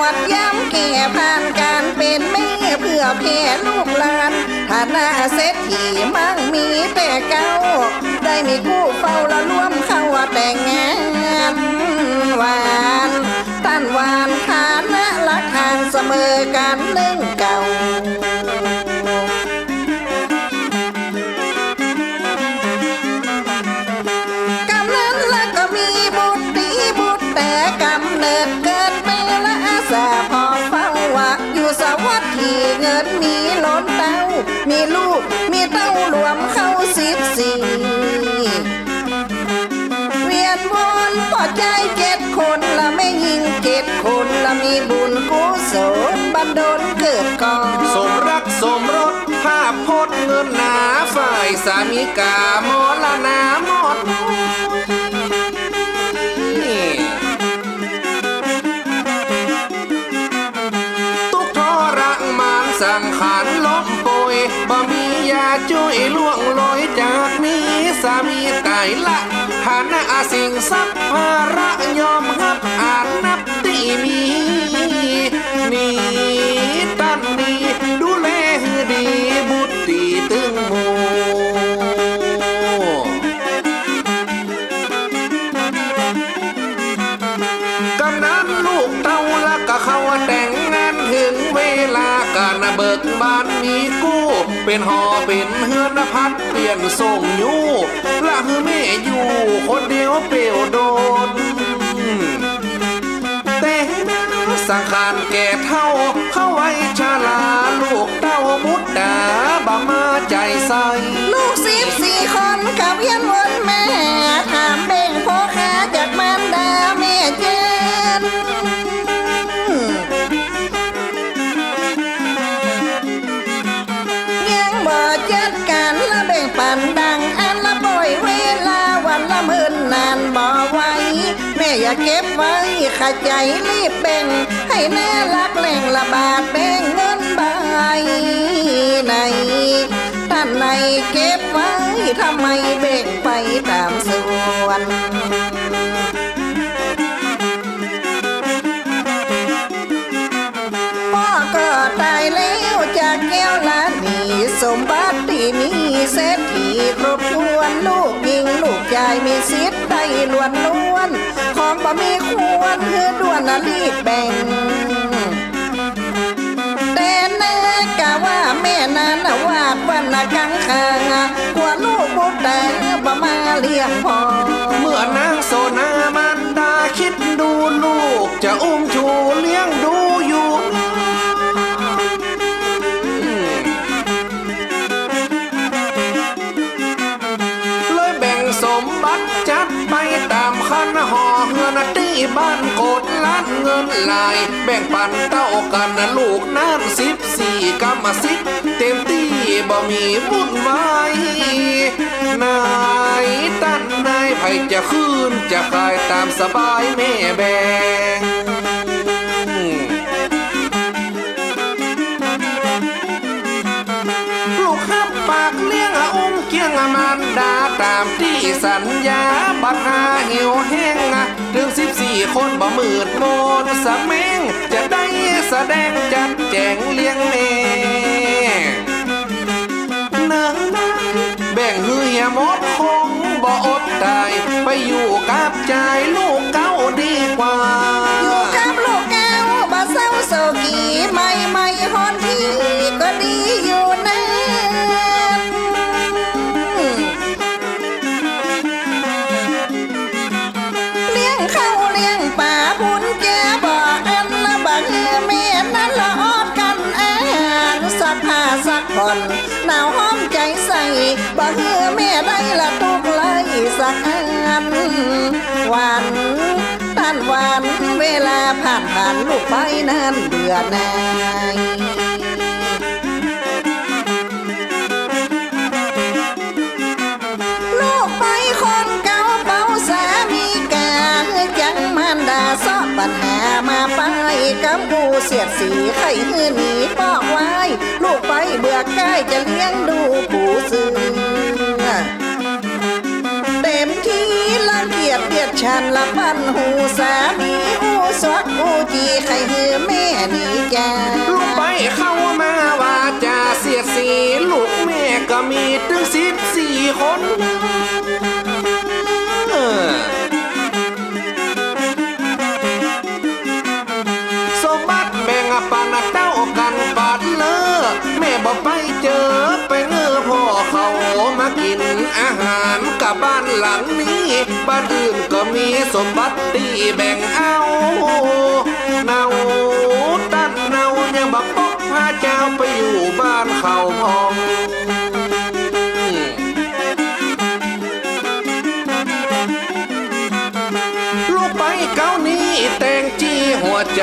วดย้ำแก่ผ่านการเป็นแม่เพื่อแผ่ลูกหลานฐานะเศรษฐีมั่งมีแต่เก่าได้มีคู่เฝ้าละร่วมเข้าแต่งงานหวานตั้นหวานฐานะรักห่างเสมอกันหนึ่ง ดีเงินมีล้นเต้า มีลูก มีเต้ารวมเข้าสิบสี่เวียนวนพอใจเจ็ดคนละไม่ยิงเจ็ดคนละมีบุญกุศลบันดลเกิดก่อนสมรักสมรสภาพพจน์เงินหนาฝ่ายสามีกามอละนาหมดาช่วยล่วงลอยจากนี้สามีตายละฐานะอาสิ่งสัพภาระยอมรับอาจนับตีมีนี่ตั้นนี้ดูแลให้ดีบุตรตีตึงหมูกำนั้นลูกเต้าละก็เขาแต่งงานถึงเวลาการเบิกบานมีกู้เป็นหอเป็นเฮือน พัดเปลี่ยนส่งอยู่ละฮือแม่อยู่คนเดียวเปลี่ยวโดนแต่สังขารแก่เท่า เข้าไว้ชาลาลูกเต้ามุดดาบามาใจใส ลูกสิบสี่คนกับเวียนวน อย่าเก็บไว้ขาดใจรีบแบ่ง ให้แน่รักแหล่งละบาทแบ่งเงินใบในท่านในเก็บไว้ทำไมเบ่งไปตามส่วนพ่อก็ตายแล้วจากแก้วล้านมีสมบัติที่มีเศรษฐีครบถ้วนลูก ยิงลูกชายมีสิทธิ์ได้ล้วนล้วน ของบ่มีควรคือด่วนนะรีบแบ่งแต่แน่กะว่าแม่นั้นน่ะวาดวันนะกังคางกลัวลูกบุตรแต่บ่มาเลี้ยงพอเมื่อนางโซนามันดาคิดดูลูก จะอุ้มชูเลี้ยงดูอยู่ คันหอเงินที่บ้านโกดล้านเงินลาย แบ่งปันเต้ากันลูกน้ำสิบสี่กรรมสิทธิ์เต็มที่บ่มีวุ่นวายนายตั้นนายไผจะขึ้นจะขายตามสบายแม่แบ่ง สัญญาบักหาเหี่ยวแห้งอะถึงสิบสี่คนบ่มืดมนสะเมงจะได้แสดงจัดแจงเลี้ยงแม่เนื้อแบ่งเฮียมดคงบ่อดตายไปอยู่กับใจลู ลาผ่านผ่านลูกไปนั้นเบื่อหน่ายลูกไปคนเก่าเป่าสามีกาจังมันดาซอบปัญหามาไปกับกูเสียดสีไข่หื้อหนีบอกไว้ลูกไปเบื่อใกล้จะเลี้ยงดูผู้ซื้อเต็มที่ละเกียดเดียดฉันละปันหูสามี สวักหูจีไข่หื้อแม่หนีจ้าลูกไปเข้ามาว่าจะเสียสีลูกแม่ก็มีถึงสิบสี่คนสมบัติแบ่งปันเต้ากันปาดเลอแม่บอกไปเจอไปเงอพ่อเขามากินอาหารกับบ้านหลัง บ้านอื่นก็มีสมบัติที่แบ่งเอาเนาตัดเนายังบักปกพาเจ้าไปอยู่บ้านเขาพอง ใจ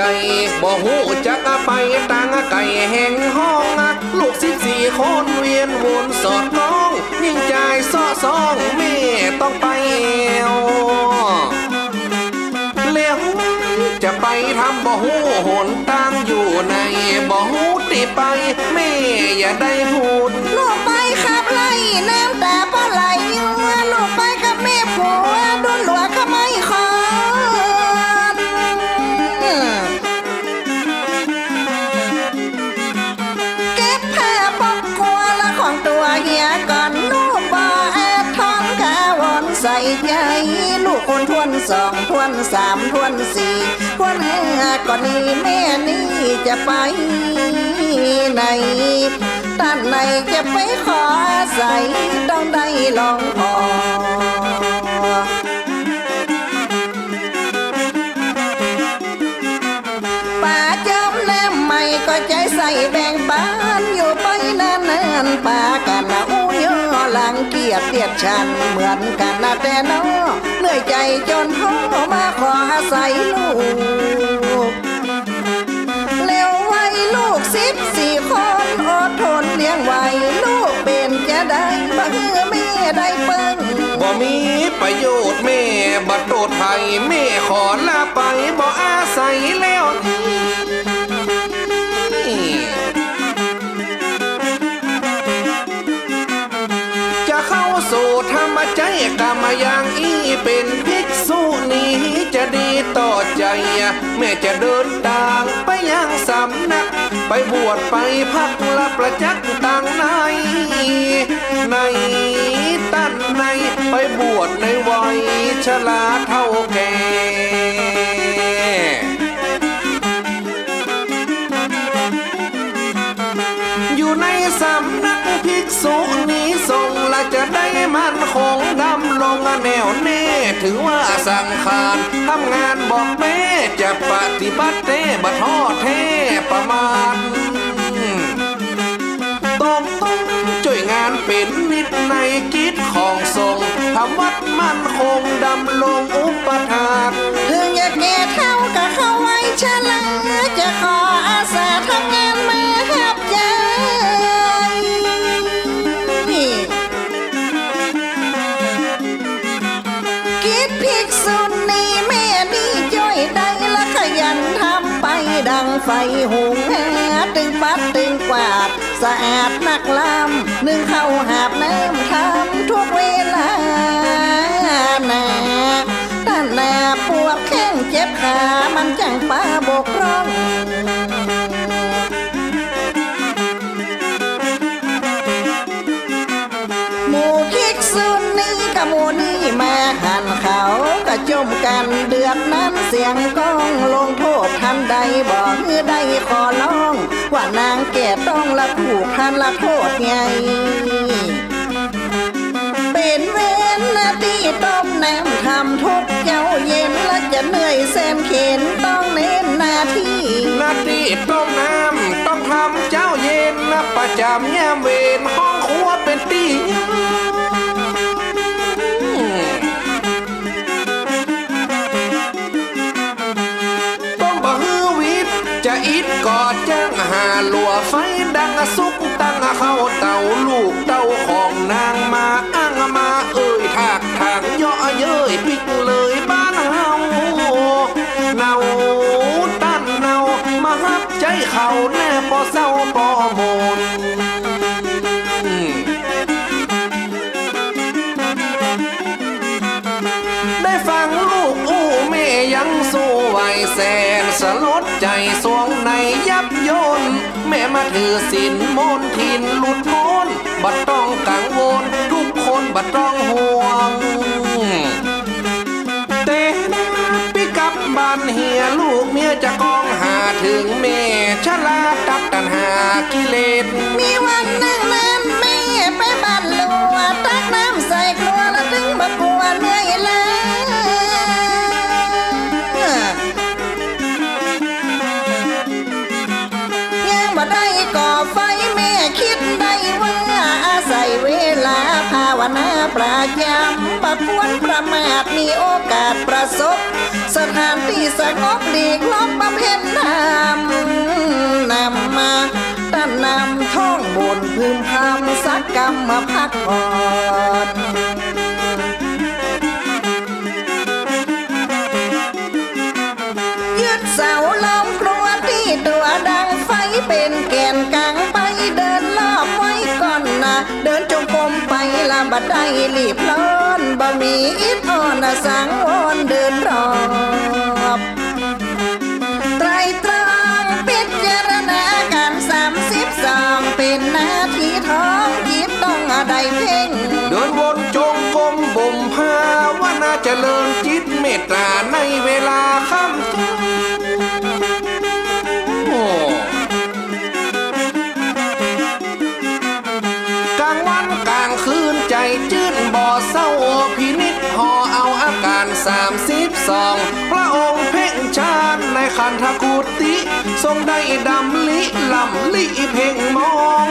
บ่หูจักไปตังไก่แห่งห้องลูกสิบสี่คนเวียนวนสอดก้อง ยิ่งใจซ้อซองแม่ต้องไปเอวเลี้ยวจะไปทำบ่หูหนตั้งอยู่ในบ่หูติไปแม่อย่าได้พูดลูกไปขับไล่น้ำตา ใจลูกคนทวนสองทวนสามทวนสี่ทวนห้าก่อนนี้แม่นี่จะไปไหนด้านในจะไปขอใส่ต้องได้ลองพอ เกียดชันเหมือนกันนะแต่นอเหนื่อยใจจนท้อมาขออาศัยลูก เร็วไว้ลูกสิบสี่คนอดทนเลี้ยงไว้ลูกเป็นจะได้บ่เอแม่ได้เปิ้งบ่มีประโยชน์แม่บัดโดดไทยแม่ขอลาไปบ่อาศัยแล้ว ใจ แม่จะเดินทางไปยังสำนัก ไปบวชไปพักละประจักษ์ต่างใน ในตั้นในไปบวชในวัยชราเท่าแก่อยู่ในสำนักภิกษุนี้ทรงละจะได้มันคง ดำลงแนวแน่ถือว่าสังขารทำงานบอกแม่จะปฏิบัติเต้บัทอดแท้ประมาณต้องต้องช่วยงานเป็นนิดในกิจของทรงทำวัดมันคงดำลงอุปทานถึงอยากแก่เท่ากับเขาไว้ชะลาจะขออาสาทำงาน ไฟหุงหตึงปัดตึงกวาด สะอาดนักลำนึ่งเข้าหาบน้ำทำทุกเวลานาถ้าหนาปวดแข้งเจ็บขา มันจังป้าบกร่องหมูคิกซุนนี่กับหมูนี่มาหันเขากระจมกันเดือดนั้น เสียงก้องลงโทษทันใดบอกคือได้ขอร้อง ว่านางแก่ต้องละถูกทันละโทษไงเป็นเวรนาที่ต้มน้ำทำทุกเจ้าเย็นและจะเหนื่อยแสนเข็นต้องเน้นนาที่ นาที่ต้มน้ำต้องทำเจ้าเย็นนะประจำยามเวรห้อง ไฟดังสุกตั้งเข้าเต่าลูกเต่าของนางมาอ้างมาเอ่ยทากทางย่อเย้ยปิกเลยบ้านเฮาเนาตั้นเนามาฮับใจเขา แสนสลดใจสวงในยับยนแม่มาถือสินมนทินหลุดพ้นบัดต้องกังวล ทุกคนบัดต้องห่วงเตนะปิกับบ้านเฮียลูกเมียจะกองหาถึงเมชลาตับตันหากิเลส สงบหลีกลอบบำเพ็ญธรรมนำมาตั้นนำท่องบนพึมพำสักกรรมมาพักผ่อนยึดเสาล้อมครัวที่ตัวดังไฟเป็นแกนกลางไปเดินรอบไว้ก่อนนะ เดินจงกรมไปละบัดได้รีบร้อนบ่มีอิดอ่อนนะสังวรเดินรอ จริญจิตเมตตาในเวลาค่ำคืนโอ้กลางวันกลางคืนใจจืดบ่อเศร้าพินิจพอเอาอาการสามสิบสองพระองค์เพ่งชาญในคันธกุติทรงได้ดำลิลำลิเพ่งมอง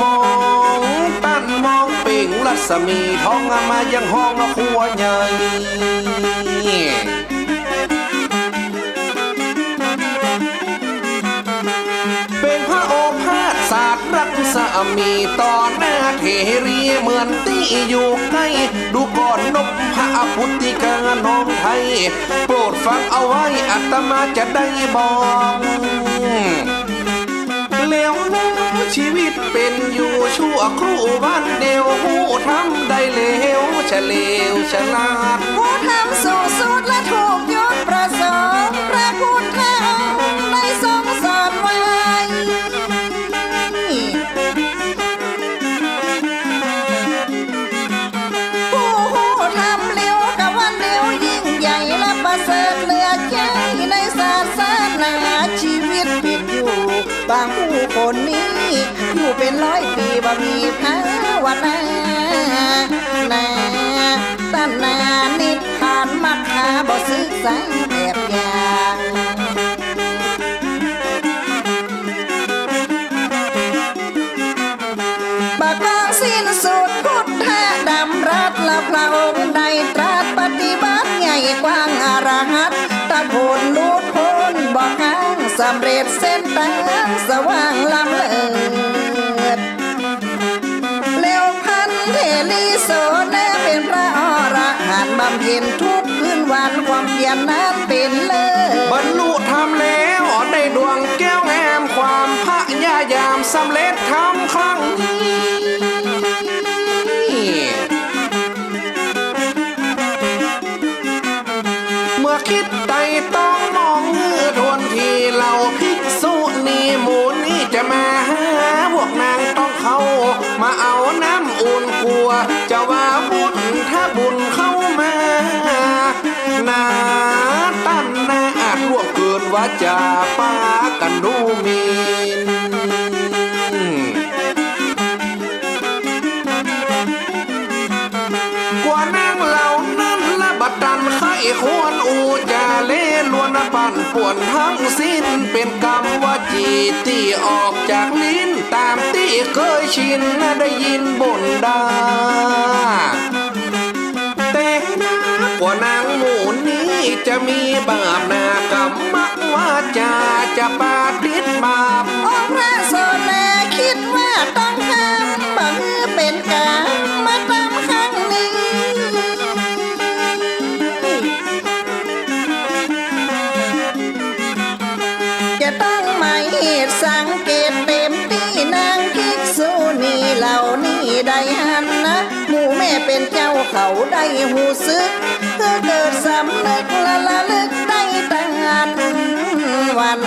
มองตั้นมอง รัศมีท้องมายังห้องครัวใหญ่เป็นพระโอภาสศาสตร์รักสามีต่อหน้าเทรีเหมือนตีอยู่ใกล้ดูก่อนนบพระพุทธิกาน้องไทย โปรดฟังเอาไว้อัตมาจะได้บอกแล้วแล้ว ชีวิตเป็นอยู่ชั่วครู่บ้านเดียวหูทำได้เลวเฉลวฉลาดหูทำสู่สุดและถูก อยปีบ่มีภาวนานาตั้นนานิพพานมักหาบ่ศึกษาแบบอย่างบากองสิ้นสุดพุทธดำรัตละพระองค์ได้ตรัสปฏิบัติใหญ่กว้างอรหัตตะโพนลูดพ้นบอกห้างสำเร็จเส้นทางสว่างลำเลิศ ค ควรอูจาเล่ลวนปั่นป่วนทั้งสิ้น เป็นกรรมว่าจีที่ออกจากลิ้น ตามที่เคยชินได้ยินบ่นดาแต่นากว่านางหมูนี้จะมีบาปนากรรมมักว่าจะจะปาดิษบา เขาได้หูซึกก็เกิดสำนึกละละลึกได้ตั้งวัน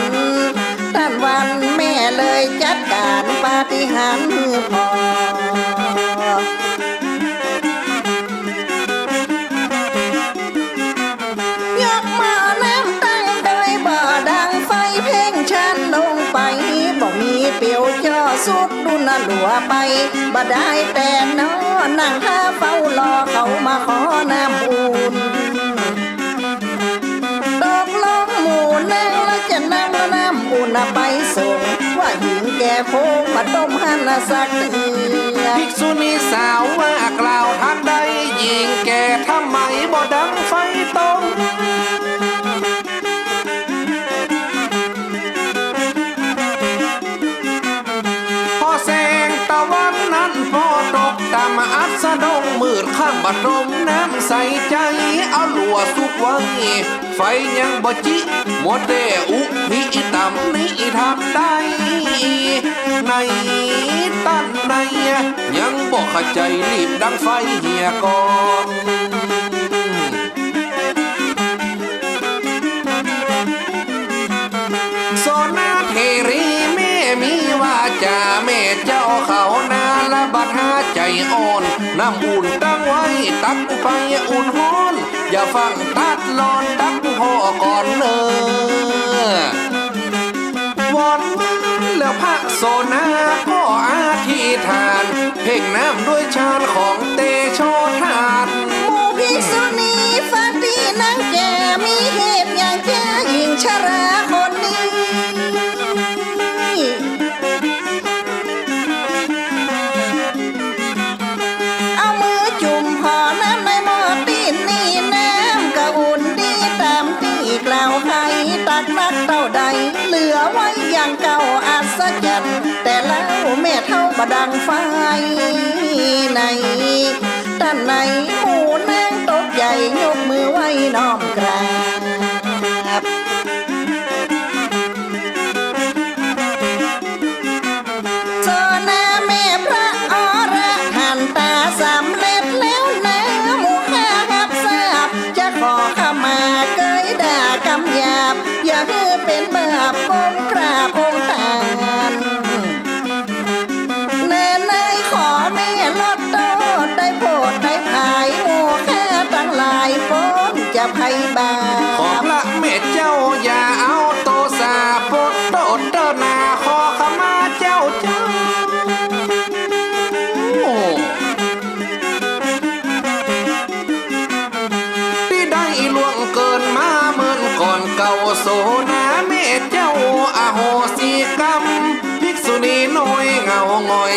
ตั้งวันแม่เลยจัดการปาฏิหาริย์มืพอ สุดดุนหลัวไปบ่ได้แต่นอนนั่งท่าเฝ้ารอเขามาขอน้ำอุ่นตกลงหมู่นั่งแล้วจะนั่งน้ำอุ่นไปส่งว่าหญิงแก่โพงมาต้มหันสักเตือภิกษุณีสาวว่ากล่าวทันใดยิงแก่ทำไมบ่ดังไฟตร อัสดงมืดข้ามบัดนมน้ำใสใจเอาหลัวสุกไว้ไฟยังบ่จิหมดเดอุพิตำนี้ทำได้ ในตั้นในยังบ่เข้าใจรีบดังไฟเหียก่อน น้ำอุ่นตั้งไว้ตักไปอุ่นฮ้อน อย่าฟังตัดลอนตักพ่อก่อนเนอวอนแล้วพระโซนาก็อาธิฐาน เพ่งน้ำด้วยชาญของเตโชทานหมู่ภิกษุณีฝันดีนางแก่มีเหตุอย่างแก่หญิงชราคนนี้เอา งไฟในด้านในหมู่นางตกใหญ่ยกมือไหวน้อมกราบโซนาแม่พระอรหันตาสำเร็จแล้วนะหมูข้าหับทราบจะขอขมาเกยด่ากำหยาบ อย่าให้เป็นบาป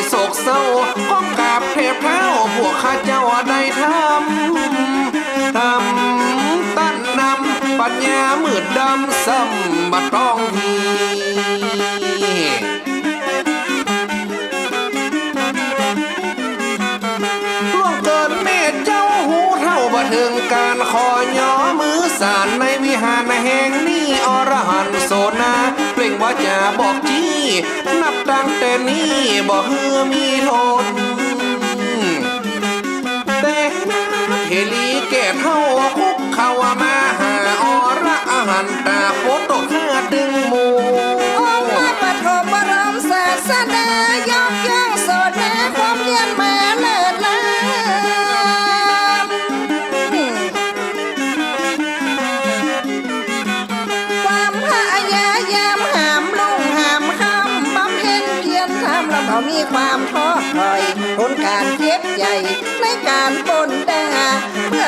โศกเศร้าก้มกราบเทพเท้าพวกข้าเจ้าได้ทำทำตั้นนำปัญญามืดดำซ้ำบัดต้องที จะบอกจี้นับตั้งแต่นี้บอกเฮือมีโทษแต่เฮลีแก่เท่าคุกเข้ามาหาอระอหันตาโพต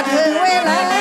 เมื่อ